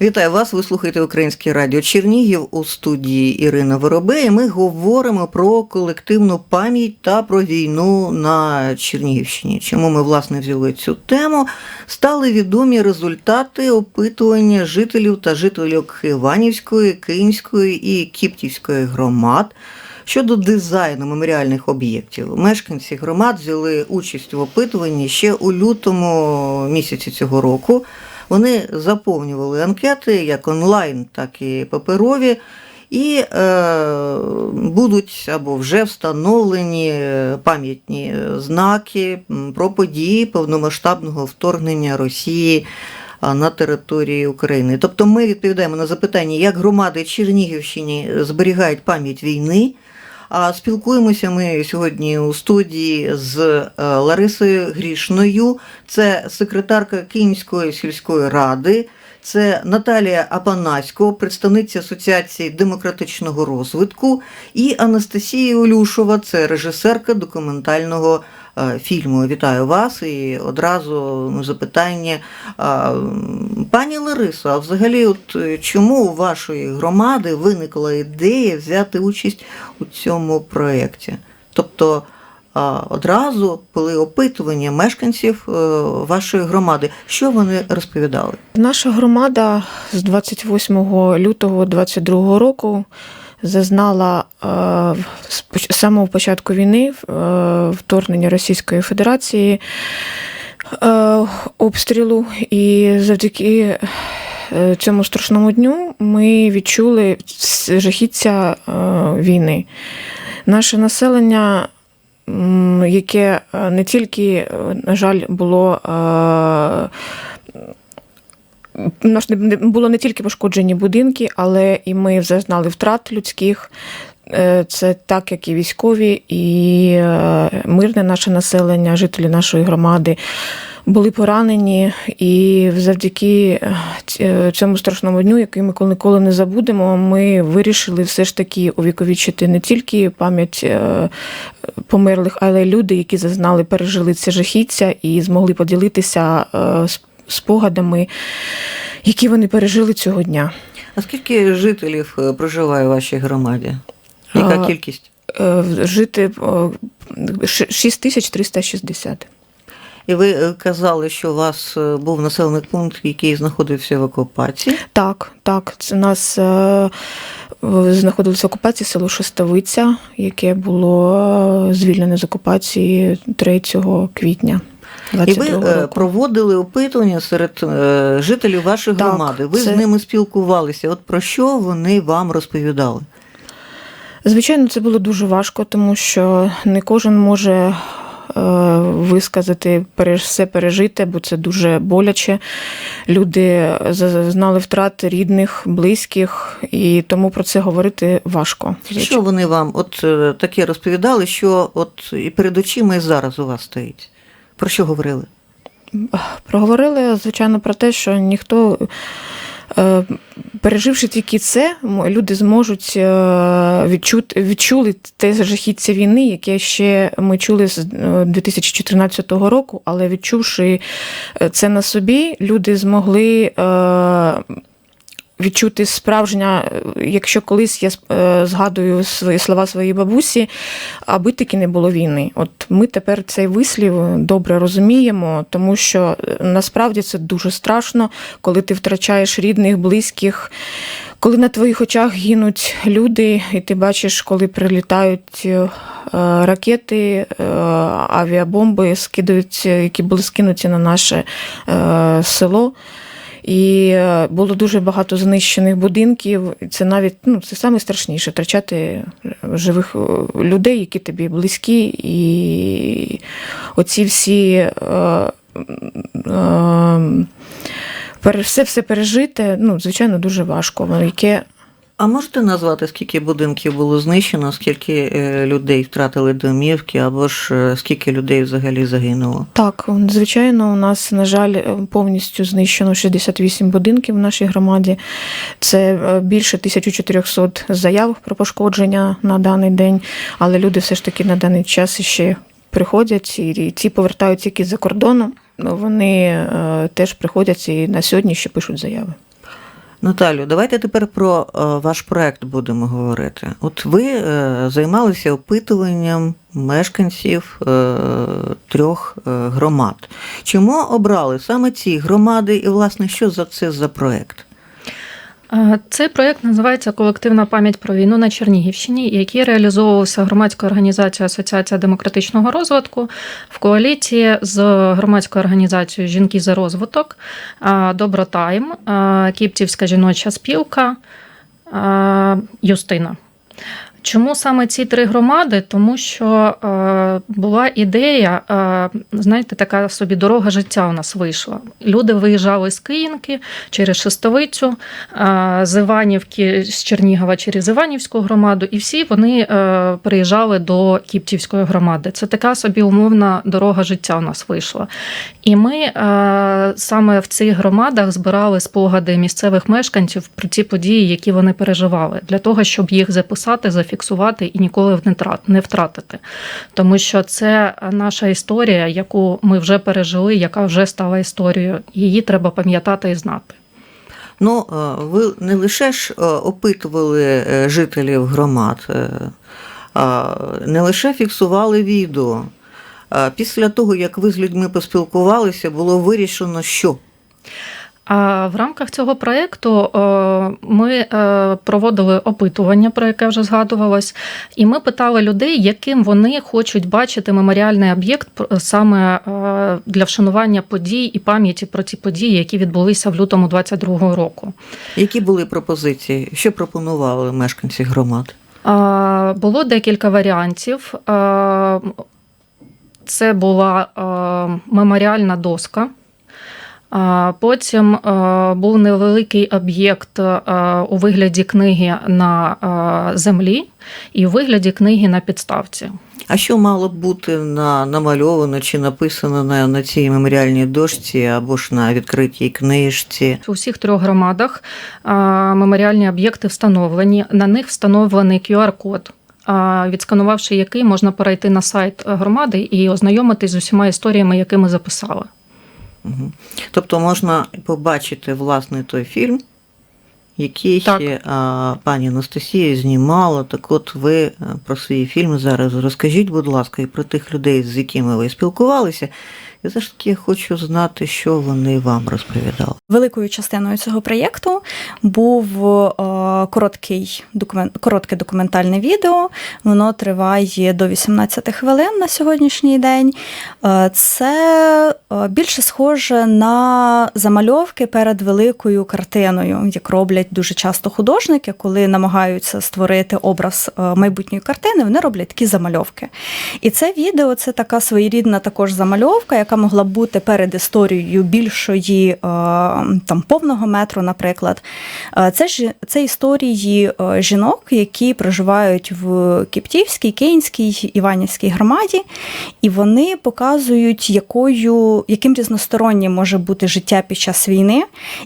Вітаю вас. Ви слухаєте Українське радіо Чернігів у студії Ірина Воробей. Ми говоримо про колективну пам'ять та про війну на Чернігівщині. Чому ми власне взяли цю тему? Стали відомі результати опитування жителів та жителів Іванівської, Київської і Кіптівської громад. Щодо дизайну меморіальних об'єктів, мешканці громад взяли участь в опитуванні ще у лютому місяці цього року. Вони заповнювали анкети як онлайн, так і паперові, і е, будуть або вже встановлені пам'ятні знаки про події повномасштабного вторгнення Росії на території України. Тобто ми відповідаємо на запитання, як громади Чернігівщини зберігають пам'ять війни. А спілкуємося ми сьогодні у студії з Ларисою Грішною, це секретарка Київської сільської ради, це Наталія Апанасько, представниця Асоціації демократичного розвитку, і Анастасія Олюшова, це режисерка документального фільму. Вітаю вас і одразу запитання. Пані Ларисо, а взагалі, от чому у вашої громади виникла ідея взяти участь у цьому проєкті? Тобто одразу були опитування мешканців вашої громади. Що вони розповідали? Наша громада з 28 лютого 2022 року зазнала з самого початку війни вторгнення Російської Федерації обстрілу, і завдяки цьому страшному дню ми відчули жахіття війни. Наше населення. Яке не тільки, на жаль, було нас було не тільки пошкоджені будинки, але і ми зазнали втрат людських. Це так, як і військові, і мирне наше населення, жителі нашої громади були поранені, і завдяки цьому страшному дню, який ми ніколи не забудемо, ми вирішили все ж таки увіковічити не тільки пам'ять померлих, але й люди, які зазнали, пережили це жахіття і змогли поділитися спогадами, які вони пережили цього дня. А скільки жителів проживає у вашій громаді? Яка кількість? Жити 6360. І ви казали, що у вас був населений пункт, який знаходився в окупації? Так, так. Це у нас знаходилося в окупації село Шестовиця, яке було звільнене з окупації 3 квітня. І ви року. проводили опитування серед жителів вашої так, громади. Ви це... з ними спілкувалися. От про що вони вам розповідали? Звичайно, це було дуже важко, тому що не кожен може висказати все пережити, бо це дуже боляче. Люди зазнали втрати рідних, близьких, і тому про це говорити важко. Що вони вам от таке розповідали, що от і перед очима і зараз у вас стоїть? Про що говорили? Проговорили, звичайно, про те, що ніхто, переживши тільки це, люди зможуть відчути, відчули те жахіття війни, яке ще ми чули з 2014 року, але відчувши це на собі, люди змогли відчути справжня, якщо колись я згадую свої слова своєї бабусі, аби таки не було війни. От ми тепер цей вислів добре розуміємо, тому що насправді це дуже страшно, коли ти втрачаєш рідних, близьких. Коли на твоїх очах гинуть люди, і ти бачиш, коли прилітають ракети, авіабомби, скидаються, які були скинуті на наше село. І було дуже багато знищених будинків. Це навіть ну, це найстрашніше втрачати живих людей, які тобі близькі, і оці всі е, е, все все пережити, ну, звичайно, дуже важко. Яке а можете назвати, скільки будинків було знищено, скільки людей втратили домівки, або ж скільки людей взагалі загинуло? Так, звичайно, у нас, на жаль, повністю знищено 68 будинків в нашій громаді. Це більше 1400 заяв про пошкодження на даний день, але люди все ж таки на даний час ще приходять і ті повертаються які за кордону. Вони теж приходять і на сьогодні ще пишуть заяви. Наталю, давайте тепер про е, ваш проект будемо говорити. От ви е, займалися опитуванням мешканців е, трьох громад. Чому обрали саме ці громади, і власне що за це за проект? Цей проєкт називається Колективна пам'ять про війну на Чернігівщині, який реалізовувався громадською організацією Асоціація демократичного розвитку в коаліції з громадською організацією Жінки за розвиток, Добротайм, Кіптівська жіноча спілка, Юстина. Чому саме ці три громади? Тому що е, була ідея, е, знаєте, така собі дорога життя у нас вийшла. Люди виїжджали з Київки через Шестовицю, е, з Іванівки, з Чернігова через Іванівську громаду, і всі вони е, приїжджали до Кіптівської громади. Це така собі умовна дорога життя у нас вийшла. І ми е, саме в цих громадах збирали спогади місцевих мешканців про ті події, які вони переживали, для того, щоб їх записати, зафіксувати і ніколи не втратити. Тому що це наша історія, яку ми вже пережили, яка вже стала історією. Її треба пам'ятати і знати. Ну, е, ви не лише ж е, опитували е, жителів громад, не лише фіксували відео. Після того, як ви з людьми поспілкувалися, було вирішено, що в рамках цього проєкту е, ми е, проводили опитування, про яке вже згадувалось, і ми питали людей, яким вони хочуть бачити меморіальний об'єкт саме е, для вшанування подій і пам'яті про ті події, які відбулися в лютому 22-го року. які були пропозиції, що пропонували мешканці громад? Було декілька варіантів. Це була меморіальна доска. Потім був невеликий об'єкт у вигляді книги на землі і у вигляді книги на підставці. А що мало б бути на, намальовано чи написано на, на цій меморіальній дошці або ж на відкритій книжці? У всіх трьох громадах а, меморіальні об'єкти встановлені. На них встановлений QR-код. Відсканувавши який можна перейти на сайт громади і ознайомитись з усіма історіями, які ми записали. Угу. Тобто можна побачити власне той фільм, який Так. а, пані Анастасія знімала. Так от ви е, про свої фільми зараз розкажіть, будь ласка, і про тих людей, з якими ви спілкувалися. І все ж таки хочу знати, що вони вам розповідали. Великою частиною цього проєкту був е, короткий документ, коротке документальне відео. Воно триває до 18 хвилин на сьогоднішній день. Е, Це е, більше схоже на замальовки перед великою картиною, як роблять дуже часто художники, коли намагаються створити образ майбутньої картини, вони роблять такі замальовки. І це відео це така своєрідна також замальовка, яка могла бути перед історією більшої е, там повного метру, наприклад. Е, Це ж це історії е, жінок, які проживають в Кіптівській, Київській, Іванівській громаді, і вони показують, якою, яким різностороннім може бути життя під час війни,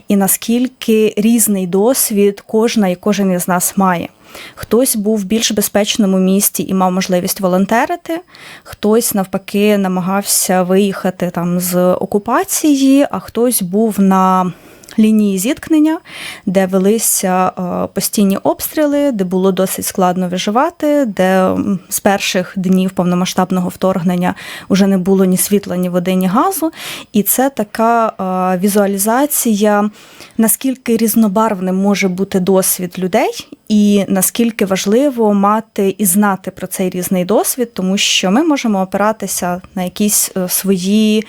і наскільки різний досвід кожна і кожен із нас має. Хтось був в більш безпечному місті і мав можливість волонтерити, хтось навпаки намагався виїхати там з окупації, а хтось був на лінії зіткнення, де велися е, постійні обстріли, де було досить складно виживати, де з перших днів повномасштабного вторгнення вже не було ні світла, ні води, ні газу. І це така е, візуалізація, наскільки різнобарвним може бути досвід людей, і наскільки важливо мати і знати про цей різний досвід, тому що ми можемо опиратися на якісь е, свої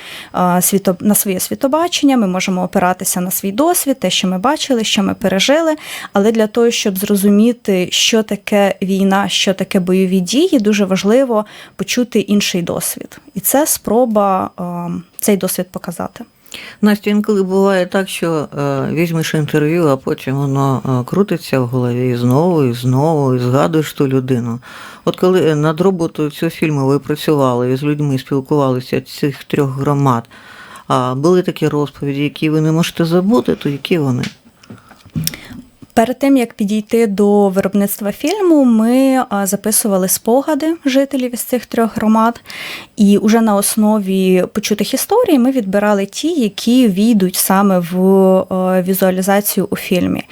світо, на своє світобачення, ми можемо опиратися на свій досвід, те, що ми бачили, що ми пережили. Але для того, щоб зрозуміти, що таке війна, що таке бойові дії, дуже важливо почути інший досвід. І це спроба е, цей досвід показати. Настя, інколи буває так, що е, візьмеш інтерв'ю, а потім воно е, крутиться в голові і знову, і знову, і згадуєш ту людину. От коли над роботою цього фільму ви працювали і з людьми спілкувалися цих трьох громад, а були такі розповіді, які ви не можете забути, то які вони? Перед тим як підійти до виробництва фільму, ми записували спогади жителів із цих трьох громад, і уже на основі почутих історій ми відбирали ті, які війдуть саме в візуалізацію у фільмі.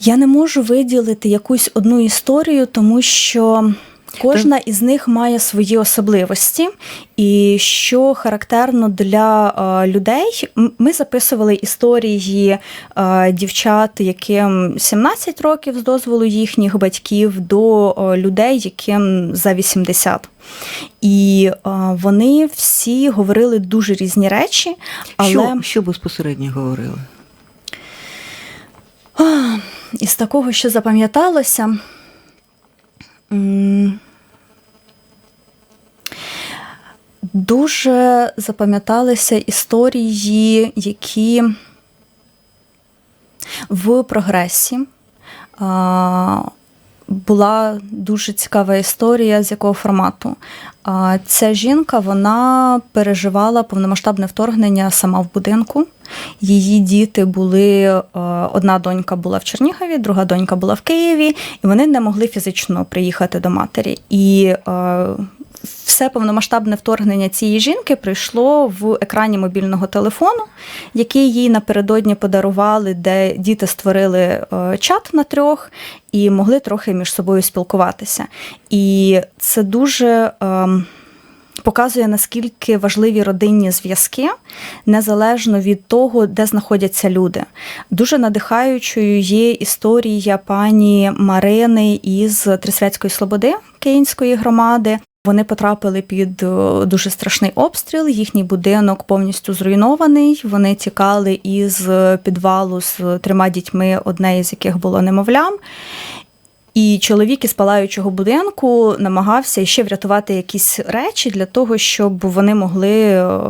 Я не можу виділити якусь одну історію, тому що. Кожна із них має свої особливості, і що характерно для е, людей, ми записували історії е, дівчат, яким 17 років з дозволу їхніх батьків, до е, людей, яким за 80. І вони всі говорили дуже різні речі, але Що, що безпосередньо говорили? із такого, що запам'яталося. Дуже запам'яталися історії, які в прогресі. Була дуже цікава історія, з якого формату. Ця жінка вона переживала повномасштабне вторгнення сама в будинку. Її діти були е, одна донька була в Чернігові, друга донька була в Києві, і вони не могли фізично приїхати до матері. І е, все повномасштабне вторгнення цієї жінки прийшло в екрані мобільного телефону, який їй напередодні подарували, де діти створили е, чат на трьох і могли трохи між собою спілкуватися. І це дуже. ем, Показує наскільки важливі родинні зв'язки, незалежно від того, де знаходяться люди. Дуже надихаючою є історія пані Марини із Трисвятської Слободи Київської громади. Вони потрапили під е, дуже страшний обстріл. Їхній будинок повністю зруйнований. Вони тікали із підвалу з трьома дітьми, одне із яких було немовлям. І чоловік із палаючого будинку намагався ще врятувати якісь речі для того, щоб вони могли е,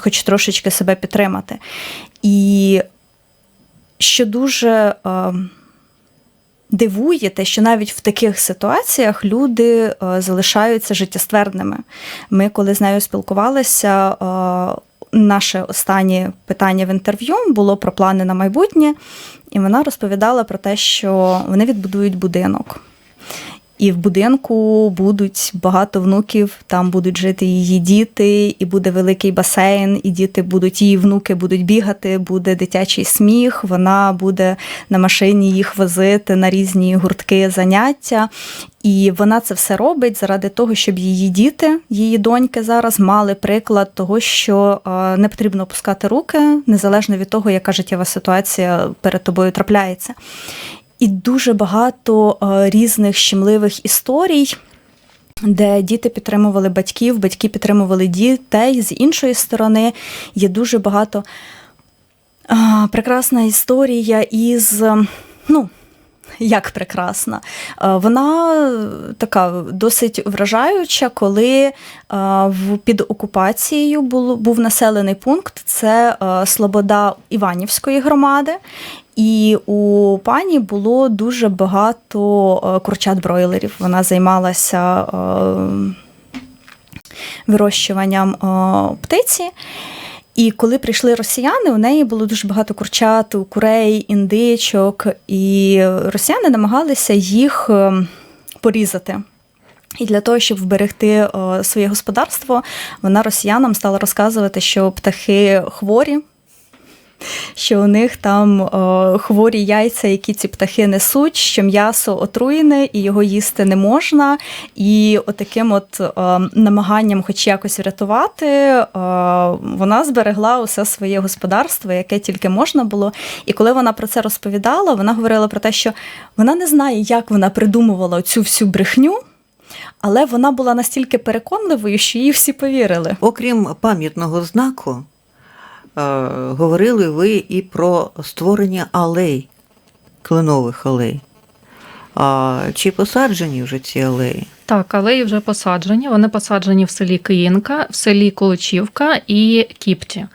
хоч трошечки себе підтримати. І що дуже е, дивує, те, що навіть в таких ситуаціях люди е, залишаються життєстверними. Ми, коли з нею спілкувалися, е, наше останнє питання в інтерв'ю було про плани на майбутнє, і вона розповідала про те, що вони відбудують будинок. І в будинку будуть багато внуків, там будуть жити її діти, і буде великий басейн, і діти будуть, її внуки будуть бігати, буде дитячий сміх, вона буде на машині їх возити на різні гуртки, заняття. І вона це все робить заради того, щоб її діти, її доньки зараз мали приклад того, що е, не потрібно опускати руки, незалежно від того, яка життєва ситуація перед тобою трапляється. І дуже багато е, різних щемливих історій. Де діти підтримували батьків, батьки підтримували дітей. З іншої сторони, є дуже багато а, прекрасна історія із, ем, ну, як прекрасна. Е, Вона така досить вражаюча, коли е, під окупацією був населений пункт це е, Слобода Іванівської громади. І у пані було дуже багато курчат-бройлерів. Вона займалася вирощуванням птиці. І коли прийшли росіяни, у неї було дуже багато курчат, курей, індичок, і росіяни намагалися їх е, порізати. І для того, щоб вберегти е, своє господарство, вона росіянам стала розказувати, що птахи хворі, що у них там е, хворі яйця, які ці птахи несуть, що м'ясо отруєне і його їсти не можна. І отаким от е, намаганням, хоч якось врятувати, е, вона зберегла усе своє господарство, яке тільки можна було. І коли вона про це розповідала, вона говорила про те, що вона не знає, як вона придумувала цю всю брехню. Але вона була настільки переконливою, що їй всі повірили. Окрім пам'ятного знаку, говорили ви і про створення алей, кленових алей. А чи посаджені вже ці алеї? Так, алеї вже посаджені. Вони посаджені в селі Киїнка, в селі Колочівка і Кіпті.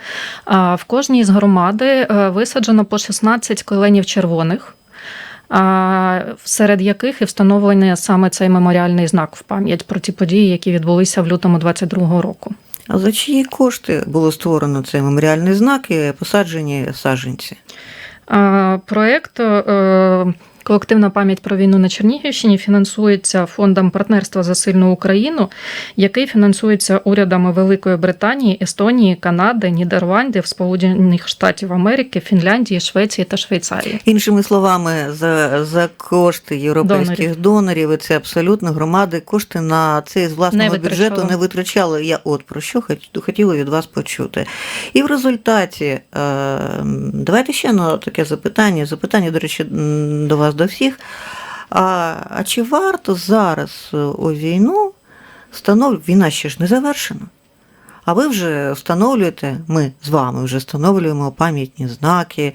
А В кожній з громади е, висаджено по 16 кленів червоних. Серед яких і встановлений саме цей меморіальний знак в пам'ять про ті події, які відбулися в лютому 22-го року. А за чиї кошти було створено цей меморіальний знак і посаджені саджанці? А, Проект е, Колективна пам'ять про війну на Чернігівщині фінансується фондом партнерства за сильну Україну, який фінансується урядами Великої Британії, Естонії, Канади, Нідерландів, Сполучених Штатів Америки, Фінляндії, Швеції та Швейцарії. Іншими словами, за, за кошти європейських Донорів. донорів, і це абсолютно громади кошти на це з власного Не бюджету не витрачали. Я от про що хотіла від вас почути. І в результаті, е, давайте ще на таке запитання. Запитання, до речі, до вас до всіх. А, а чи варто зараз е, у війну встановлювати, війна ще ж не завершена? А ви вже встановлюєте, ми з вами вже встановлюємо пам'ятні знаки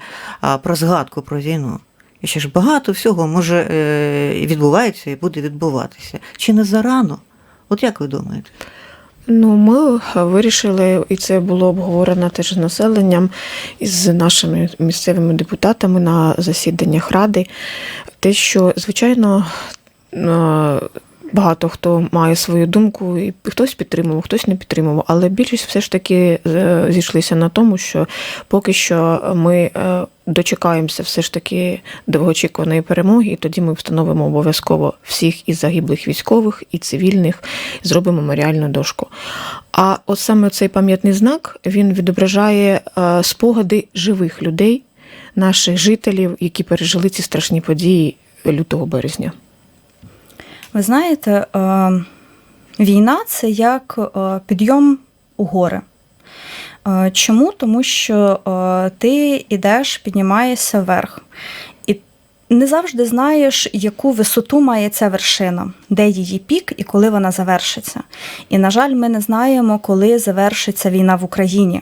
про згадку про війну. І ще ж багато всього може е, відбувається і буде відбуватися. Чи не зарано? От як ви думаєте? Ну, ми вирішили, і це було обговорено теж з населенням із нашими місцевими депутатами на засіданнях ради, те, що, звичайно, е, багато хто має свою думку, і хтось підтримував, хтось не підтримував, але більшість все ж таки е, зійшлися на тому, що поки що ми е, дочекаємося все ж таки довгоочікуваної перемоги, і тоді ми встановимо обов'язково всіх і загиблих військових, і цивільних, зробимо меморіальну дошку. А от саме цей пам'ятний знак він відображає е, спогади живих людей, наших жителів, які пережили ці страшні події лютого березня. Ви знаєте, е, війна це як е, підйом у гори. Е, Чому? Тому що ти йдеш, піднімаєшся вверх. І не завжди знаєш, яку висоту має ця вершина, де її пік і коли вона завершиться. І, на жаль, ми не знаємо, коли завершиться війна в Україні.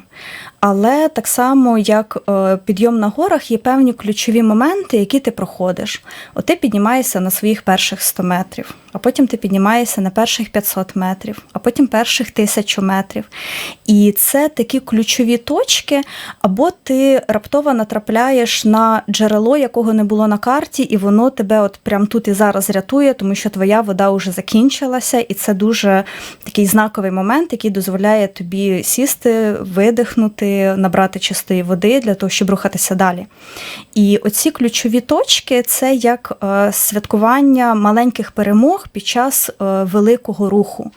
Але так само, як е, підйом на горах, є певні ключові моменти, які ти проходиш. От ти піднімаєшся на своїх перших 100 метрів, а потім ти піднімаєшся на перших 500 метрів, а потім перших 1000 метрів. І це такі ключові точки, або ти раптово натрапляєш на джерело, якого не було на карті, і воно тебе от прям тут і зараз рятує, тому що твоя вода вже закінчилася, і це дуже такий знаковий момент, який дозволяє тобі сісти, видихнути, набрати чистої води для того, щоб рухатися далі. І оці ключові точки це як е, святкування маленьких перемог під час е, великого руху.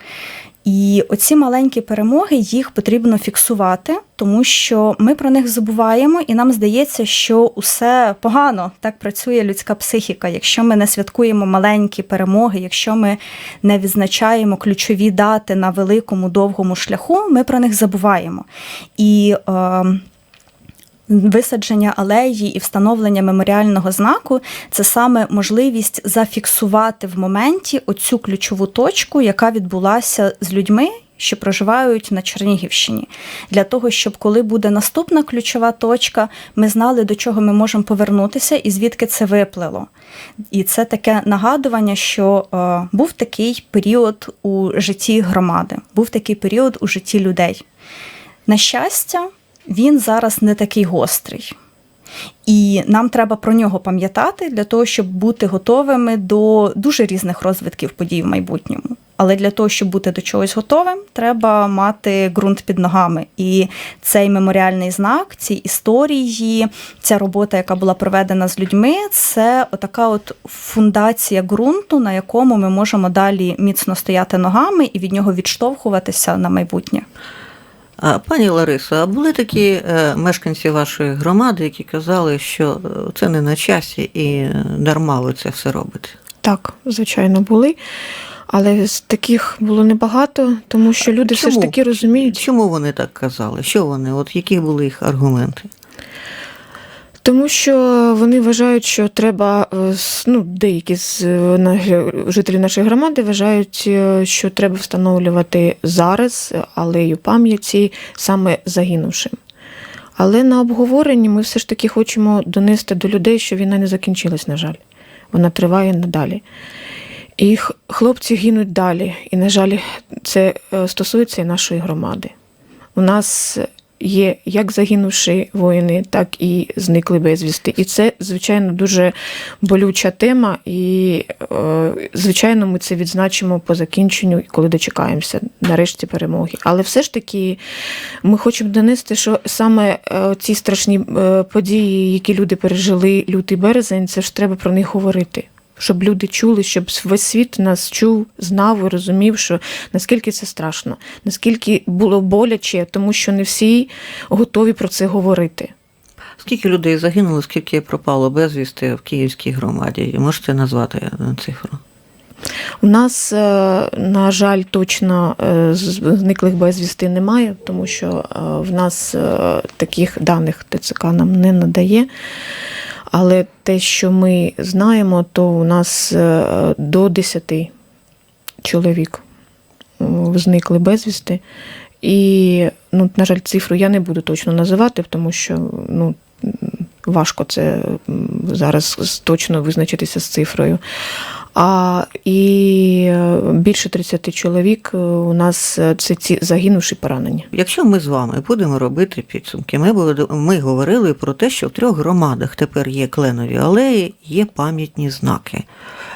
І оці маленькі перемоги їх потрібно фіксувати, тому що ми про них забуваємо, і нам здається, що усе погано так працює людська психіка. Якщо ми не святкуємо маленькі перемоги, якщо ми не відзначаємо ключові дати на великому довгому шляху, ми про них забуваємо. І е, Висадження алеї і встановлення меморіального знаку це саме можливість зафіксувати в моменті оцю ключову точку, яка відбулася з людьми, що проживають на Чернігівщині, для того, щоб коли буде наступна ключова точка, ми знали, до чого ми можемо повернутися і звідки це виплило. І це таке нагадування, що е, був такий період у житті громади, був такий період у житті людей. На щастя, він зараз не такий гострий. І нам треба про нього пам'ятати для того, щоб бути готовими до дуже різних розвитків подій в майбутньому. Але для того, щоб бути до чогось готовим, треба мати ґрунт під ногами. І цей меморіальний знак, ці історії, ця робота, яка була проведена з людьми, це отака от фундація ґрунту, на якому ми можемо далі міцно стояти ногами і від нього відштовхуватися на майбутнє. А, Пані Ларисо, а були такі е, мешканці вашої громади, які казали, що е, це не на часі і дарма ви це все робите? Так, звичайно, були. Але з таких було небагато, тому що люди все ж таки розуміють, Чому вони так казали? Що вони? От які були їх аргументи? Тому що вони вважають, що треба е, ну, деякі з е, жителів нашої громади вважають, е, що треба встановлювати зараз алею пам'яті саме загинувшим. Але на обговоренні ми все ж таки хочемо донести до людей, що війна не закінчилась, на жаль. Вона триває надалі. І хлопці гинуть далі. І, на жаль, це стосується і нашої громади. У нас є як загинувші воїни, так і зникли безвісти. І це, звичайно, дуже болюча тема, і, е, звичайно, ми це відзначимо по закінченню, коли дочекаємося нарешті перемоги. Але все ж таки ми хочемо донести, що саме е, ці страшні е, події, які люди пережили лютий березень, це ж треба про них говорити. Щоб люди чули, щоб весь світ нас чув, знав і розумів, що наскільки це страшно, наскільки було боляче, тому що не всі готові про це говорити. Скільки людей загинуло, скільки пропало безвісти в Київській громаді? Можете назвати цифру? У нас, е, на жаль, точно е, зниклих безвісти немає, тому що е, в нас таких даних ТЦК нам не надає. Але те, що ми знаємо, то у нас е, до 10 чоловік е, зникли безвісти. І, ну, на жаль, цифру я не буду точно називати, тому що ну, важко це зараз точно визначитися з цифрою. А і е, більше 30 чоловік е, у нас е, це ці загинувші поранені. Якщо ми з вами будемо робити підсумки, ми, буде- ми говорили про те, що в трьох громадах тепер є кленові алеї, є пам'ятні знаки.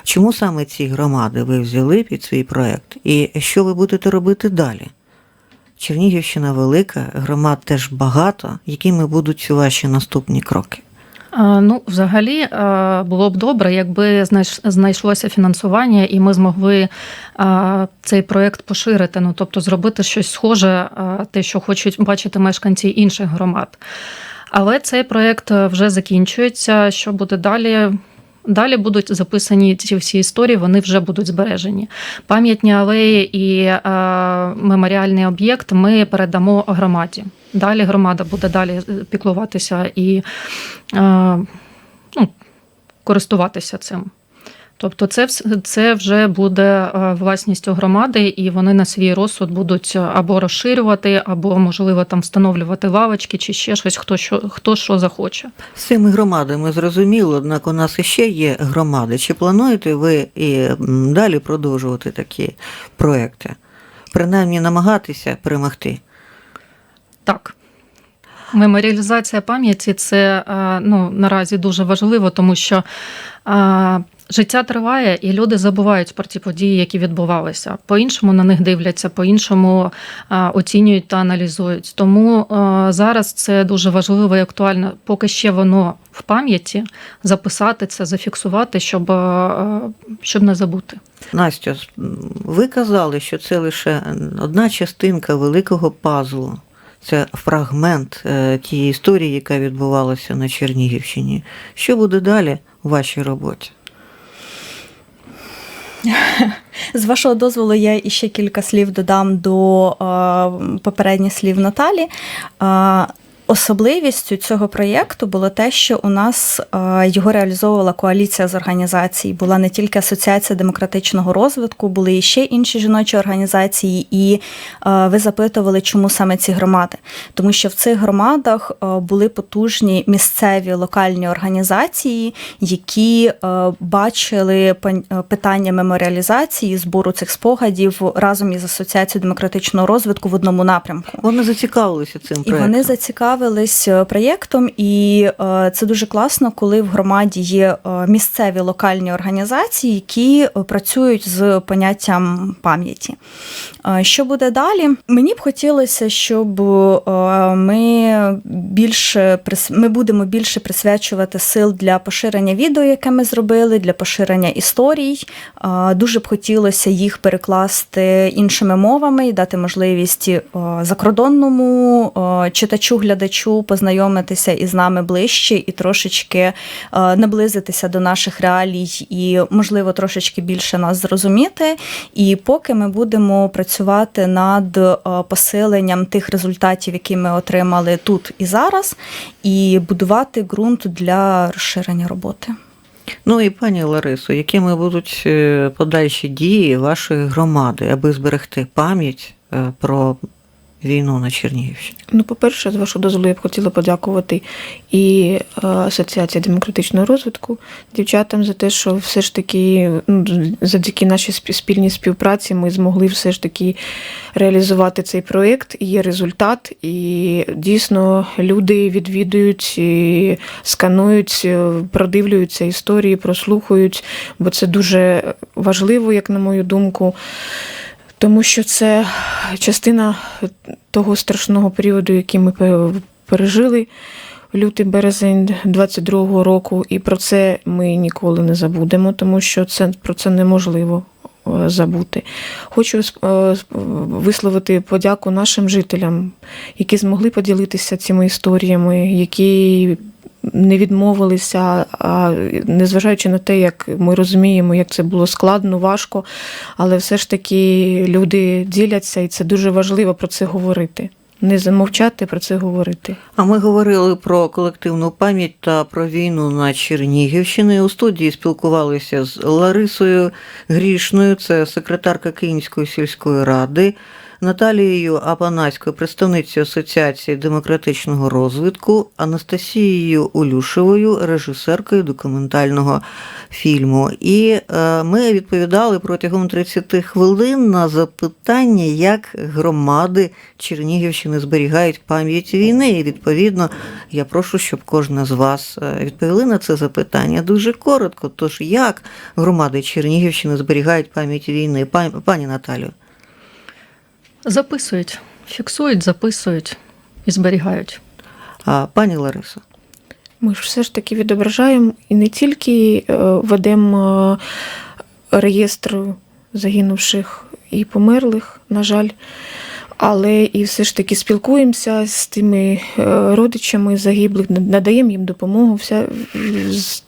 Чому саме ці громади ви взяли під свій проект? І що ви будете робити далі? Чернігівщина велика, громад теж багато. Якими будуть ваші наступні кроки? Ну, взагалі, е, було б добре, якби знайшлося фінансування, і ми змогли е, цей проєкт поширити. Ну, тобто зробити щось схоже, е, те, що хочуть бачити мешканці інших громад. Але цей проєкт вже закінчується. Що буде далі? Далі будуть записані ці всі історії, вони вже будуть збережені. Пам'ятні алеї і е, меморіальний об'єкт ми передамо громаді. Далі громада буде далі е, піклуватися і е, ну, користуватися цим. Тобто, це, це вже буде е, власністю громади, і вони на свій розсуд будуть або розширювати, або, можливо, там встановлювати лавочки чи ще щось, хто що, хто що захоче. З цими громадами зрозуміло, однак у нас іще є громади. Чи плануєте ви і далі продовжувати такі проекти? Принаймні намагатися перемогти? Так. Меморіалізація пам'яті це е, ну, наразі дуже важливо, тому що е, життя триває, і люди забувають про ті події, які відбувалися. По-іншому на них дивляться, по-іншому е, оцінюють та аналізують. Тому е, зараз це дуже важливо і актуально, поки ще воно в пам'яті, записати це, зафіксувати, щоб, е, щоб не забути. Настя, ви казали, що це лише одна частинка великого пазлу. Це фрагмент е, тієї історії, яка відбувалася на Чернігівщині. Що буде далі у вашій роботі? З вашого дозволу, я іще кілька слів додам до е, попередніх слів Наталі. Особливістю цього проєкту було те, що у нас е, його реалізовувала коаліція з організацій. Була не тільки Асоціація демократичного розвитку, були і ще інші жіночі організації. І е, ви запитували, чому саме ці громади? Тому що в цих громадах е, були потужні місцеві локальні організації, які бачили питання меморіалізації, збору цих спогадів разом із Асоціацією демократичного розвитку в одному напрямку. Вони зацікавилися цим І вони зацікавились е, проєктом, і е, це дуже класно, коли в громаді є е, місцеві локальні організації, які працюють з поняттям пам'яті. Що буде далі? Мені б хотілося, щоб ми більше ми будемо більше присвячувати сил для поширення відео, яке ми зробили, для поширення історій. Дуже б хотілося їх перекласти іншими мовами і дати можливість закордонному читачу, глядачу познайомитися із нами ближче і трошечки е, наблизитися до наших реалій і, можливо, трошечки більше нас зрозуміти. І поки ми будемо працювати над е, посиленням тих результатів, які ми отримали тут і зараз, і будувати ґрунт для розширення роботи. Ну і пані Ларисо, якими будуть е, подальші дії вашої громади, аби зберегти пам'ять про війну на Чернігівщині? Ну, по-перше, з вашого дозволу я б хотіла подякувати і е, Асоціації демократичного розвитку дівчатам за те, що все ж таки ну, завдяки нашій спільній співпраці ми змогли все ж таки реалізувати цей проєкт. Є результат, і дійсно люди відвідують, і сканують, е, продивлюються історії, прослухають, бо це дуже важливо, як на мою думку. Тому що це частина того страшного періоду, який ми пережили лютий березень 22-го року, і про це ми ніколи не забудемо, тому що це про це неможливо е, забути. Хочу е, висловити подяку нашим жителям, які змогли поділитися цими історіями, які не відмовилися, незважаючи на те, як ми розуміємо, як це було складно, важко, але все ж таки люди діляться, і це дуже важливо про це говорити. Не замовчати про це говорити. А ми говорили про колективну пам'ять та про війну на Чернігівщині. У студії спілкувалися з Ларисою Грішною, це секретарка Київської сільської ради, Наталією Апанаською, представницею Асоціації демократичного розвитку, Анастасією Улюшевою, режисеркою документального фільму. І е, ми відповідали протягом 30 хвилин на запитання, як громади Чернігівщини зберігають пам'ять війни. І відповідно я прошу, щоб кожна з вас е, відповіли на це запитання дуже коротко. Тож як громади Чернігівщини зберігають пам'ять війни? Пані, Наталю. Записують, фіксують, записують і зберігають. А пані Ларисо. Ми ж все ж таки відображаємо і не тільки е, ведемо е, реєстр загинувших і померлих, на жаль, але і все ж таки спілкуємося з тими е, родичами загиблих, надаємо їм допомогу, все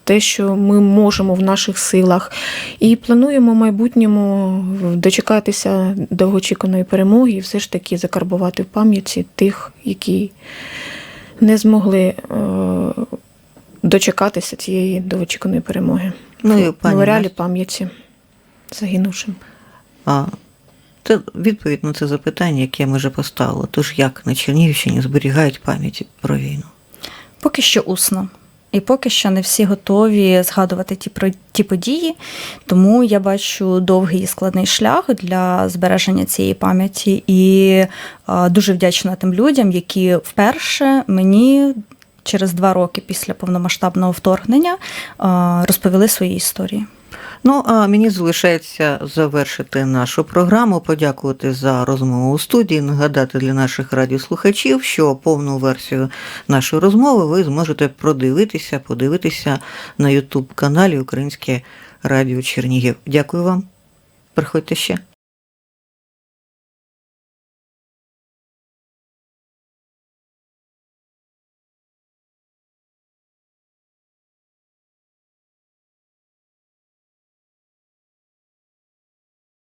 те, що ми можемо в наших силах. І плануємо в майбутньому дочекатися довгоочікуваної перемоги і все ж таки закарбувати в пам'яті тих, які не змогли е, дочекатися цієї довгоочікуваної перемоги. Ну і В меморіалі пам'яті загинувшим. А, це відповідь на це запитання, яке ми вже поставили. Тож як на Чернігівщині зберігають пам'ять про війну? Поки що усно. І поки що не всі готові згадувати ті про ті події, тому я бачу довгий і складний шлях для збереження цієї пам'яті і дуже вдячна тим людям, які вперше мені через два роки після повномасштабного вторгнення розповіли свої історії. Ну, а мені залишається завершити нашу програму, подякувати за розмову у студії, нагадати для наших радіослухачів, що повну версію нашої розмови ви зможете продивитися, подивитися на Ютуб каналі Українське Радіо Чернігів. Дякую вам. Приходьте ще.